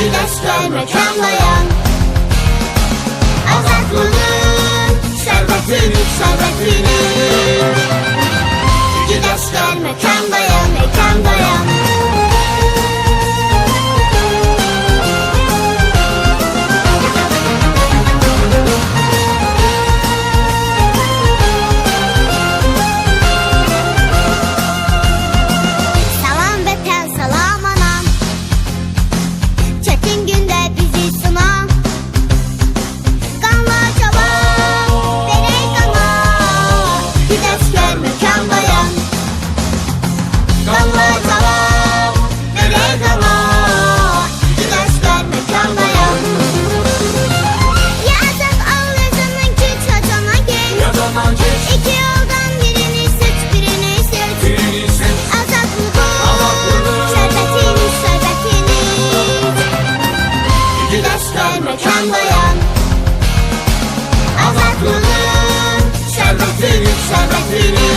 Judas Storm, Rekam Layan utanmayan Azaklının şerbetini, şerbetini